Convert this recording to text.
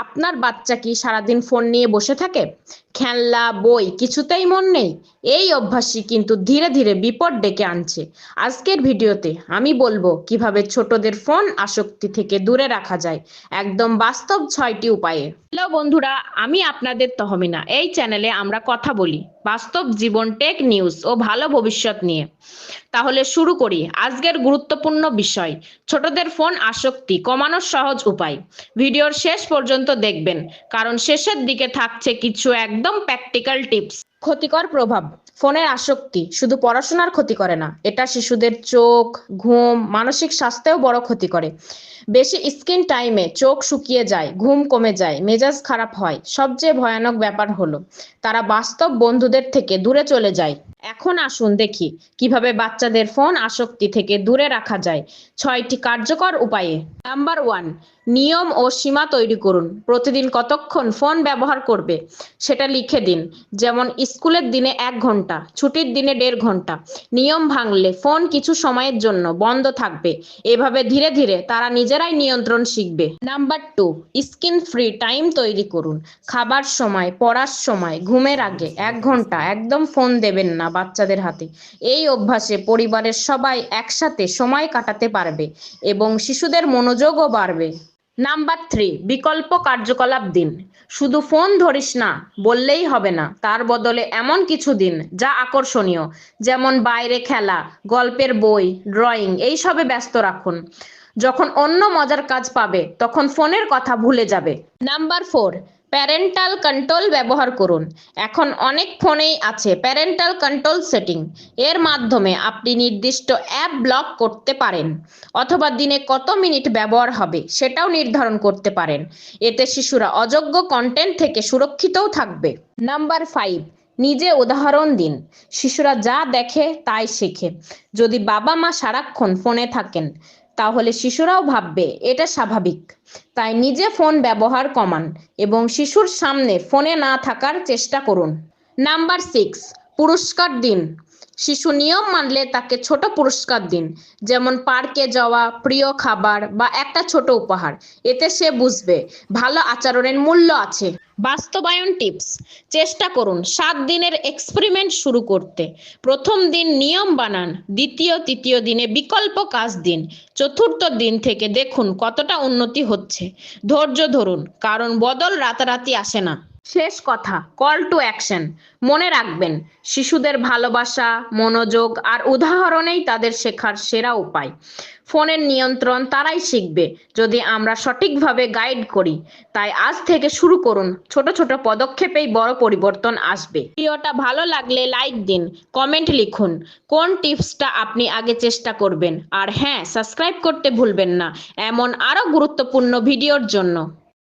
আপনার বাচ্চা কি সারাদিন ফোন নিয়ে বসে থাকে? খেলনা, বই, কিছুতেই মন নেই। এই অভ্যাসই কিন্তু ধীরে ধীরে বিপদ ডেকে আনছে। আজকের ভিডিওতে আমি বলব কীভাবে ছোটদের ফোন আসক্তি থেকে দূরে রাখা যায়। একদম বাস্তব ছয়টি উপায়ে। হ্যালো বন্ধুরা, আমি আপনাদের তহমিনা। এই চ্যানেলে আমরা কথা বলি। বাস্তব জীবন টেক নিউজ ও ভালো ভবিষ্যৎ নিয়ে। তাহলে শুরু করি। আজকের গুরুত্বপূর্ণ বিষয়, ছোটদের ফোন আসক্তি, কমানোর সহজ উপায়। ভিডিওর শেষ পর্যন্ত দেখবেন, কারণ শেষের দিকে থাকছে কিছু একদম প্র্যাকটিক্যাল টিপস ক্ষতিকর প্রভাব। ফোনের আসক্তি, শুধু পড়াশোনার ক্ষতি করে না, এটা শিশুদের চোখ, ঘুম, মানসিক স্বাস্থ্যেও বড় ক্ষতি করে। বেশি স্ক্রিন টাইমে চোখ শুকিয়ে যায়, ঘুম কমে যায়, মেজাজ খারাপ হয়। সবচেয়ে ভয়ানক ব্যাপার হলো, তারা বাস্তব বন্ধুদের থেকে দূরে চলে যায়। এখন আসুন দেখি কীভাবে বাচ্চাদের ফোন আসক্তি থেকে দূরে রাখা যায়। ছয়টি কার্যকর উপায়ে। নাম্বার ওয়ান, নিয়ম ও সীমা তৈরি করুন। প্রতিদিন কতক্ষণ ফোন ব্যবহার করবে সেটা লিখে দিন। যেমন, স্কুলের দিনে এক ঘণ্টা, ছুটির দিনে দেড় ঘণ্টা। নিয়ম ভাঙলে ফোন কিছু সময়ের জন্য বন্ধ থাকবে। এভাবে ধীরে ধীরে তারা নিজেরাই নিয়ন্ত্রণ শিখবে। Number two screen free time তৈরি করুন। খাবার সময়, পড়ার সময়, ঘুমের আগে এক ঘণ্টা একদম ফোন দেবেন না বাচ্চাদের হাতে। এই অভ্যাসে পরিবারের সবাই একসাথে সময় কাটাতে পারবে এবং শিশুদের মনোযোগও বাড়বে। নাম্বার থ্রি, বিকল্প কার্যকলাপ দিন। শুধু ফোন ধরিস না, বললেই হবে না। তার বদলে এমন কিছু দিন যা আকর্ষণীয়, যেমন বাইরে খেলা, গল্পের বই, ড্রয়িং, এইসবে ব্যস্ত রাখুন। যখন অন্য মজার কাজ পাবে, তখন ফোনের কথা ভুলে যাবে। নাম্বার ফোর প্যারেন্টাল কন্ট্রোল ব্যবহার করুন। এখন অনেক ফোনেই আছে প্যারেন্টাল কন্ট্রোল সেটিং। এর মাধ্যমে আপনি নির্দিষ্ট অ্যাপ ব্লক করতে পারেন, অথবা দিনে কত মিনিট ব্যবহার হবে সেটাও নির্ধারণ করতে পারেন। এতে শিশুরা অযোগ্য কন্টেন্ট থেকে সুরক্ষিতও থাকবে। নাম্বার ফাইভ নিজে উদাহরণ দিন। শিশুরা যা দেখে তাই শেখে। যদি বাবা মা সারাক্ষণ ফোনে থাকেন তাহলে শিশুরাও ভাববে, এটা স্বাভাবিক। তাই নিজে ফোন ব্যবহার কমান এবং শিশুর সামনে ফোনে না থাকার চেষ্টা করুন। নাম্বার সিক্স পুরস্কার দিন। শিশু নিয়ম মানলে তাকে ছোট পুরস্কার দিন। যেমন পার্কে যাওয়া, প্রিয় খাবার বা একটা ছোট উপহার। এতে সে বুঝবে ভালো আচরণের মূল্য আছে। বাস্তবায়ন টিপস। চেষ্টা করুন সাত দিনের এক্সপেরিমেন্ট শুরু করতে। প্রথম দিন নিয়ম বানান, দ্বিতীয়, তৃতীয় দিনে বিকল্প কাজ দিন। চতুর্থ দিন থেকে দেখুন কতটা উন্নতি হচ্ছে। ধৈর্য ধরুন, কারণ বদল রাতারাতি আসে না। শেষ কথা কল টু অ্যাকশন মনে রাখবেন, শিশুদের ভালোবাসা, মনোযোগ আর উদাহরণেই তাদের শেখার সেরা উপায়। ফোনের নিয়ন্ত্রণ তারাই শিখবে, যদি আমরা সঠিকভাবে গাইড করি। তাই আজ থেকে শুরু করুন, ছোট ছোট পদক্ষেপেই বড় পরিবর্তন আসবে। ভিডিওটা ভালো লাগলে লাইক দিন কমেন্ট লিখুন, কোন টিপসটা আপনি আগে চেষ্টা করবেন? আর হ্যাঁ সাবস্ক্রাইব করতে ভুলবেন না, এমন আরও গুরুত্বপূর্ণ ভিডিওর জন্য।